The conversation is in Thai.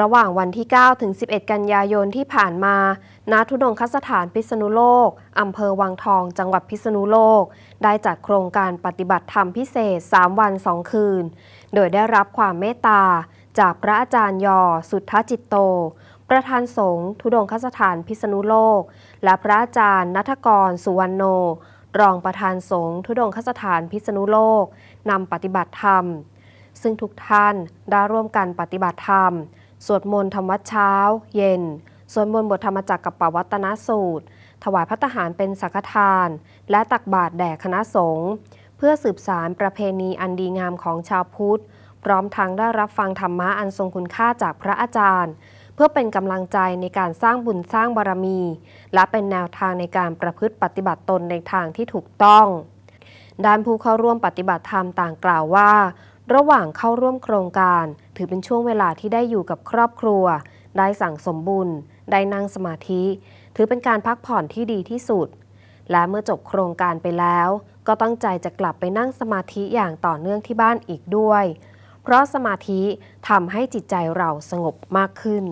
ระหว่างวันที่ 9 ถึง 11 กันยายนที่ผ่านมาณทุดงคสถานพิษณุโลก อำเภอวังทอง จังหวัดพิษณุโลก ได้จัดโครงการปฏิบัติธรรมพิเศษ 3 วัน 2 คืน โดยได้รับความเมตตา จากพระอาจารย์ยอ สุทธจิตโต ประธานสงฆ์ทุดงคสถานพิษณุโลก และพระอาจารย์นัทกร สุวรรณโน รองประธานสงฆ์ทุดงคสถานพิษณุโลกนำปฏิบัติธรรม ซึ่งทุกท่านได้ร่วมกันปฏิบัติธรรม สวดมนต์ทำวัดเช้า เย็น สวดมนต์บทธรรมจักรกับปวัตนสูตร ถวายพระทหารเป็นสังฆทาน และตักบาตรแด่คณะสงฆ์เพื่อสืบสารประเพณีอันดีงามของชาวพุทธ พร้อมทั้งได้รับฟังธรรมะอันทรงคุณค่าจากพระอาจารย์ เพื่อเป็นกำลังใจในการสร้างบุญสร้างบารมี และเป็นแนวทางในการประพฤติปฏิบัติตนในทางที่ถูกต้อง ด้านผู้เข้าร่วมปฏิบัติธรรมต่างกล่าวว่า ระหว่างเข้าร่วมโครงการ ถือเป็นช่วงเวลาที่ได้อยู่กับครอบครัว ได้สั่งสมบุญ ได้นั่งสมาธิ ถือเป็นการพักผ่อนที่ดีที่สุด และเมื่อจบโครงการไปแล้ว ก็ตั้งใจจะกลับไปนั่งสมาธิอย่างต่อเนื่องที่บ้านอีกด้วย เพราะสมาธิทำให้จิตใจเราสงบมากขึ้น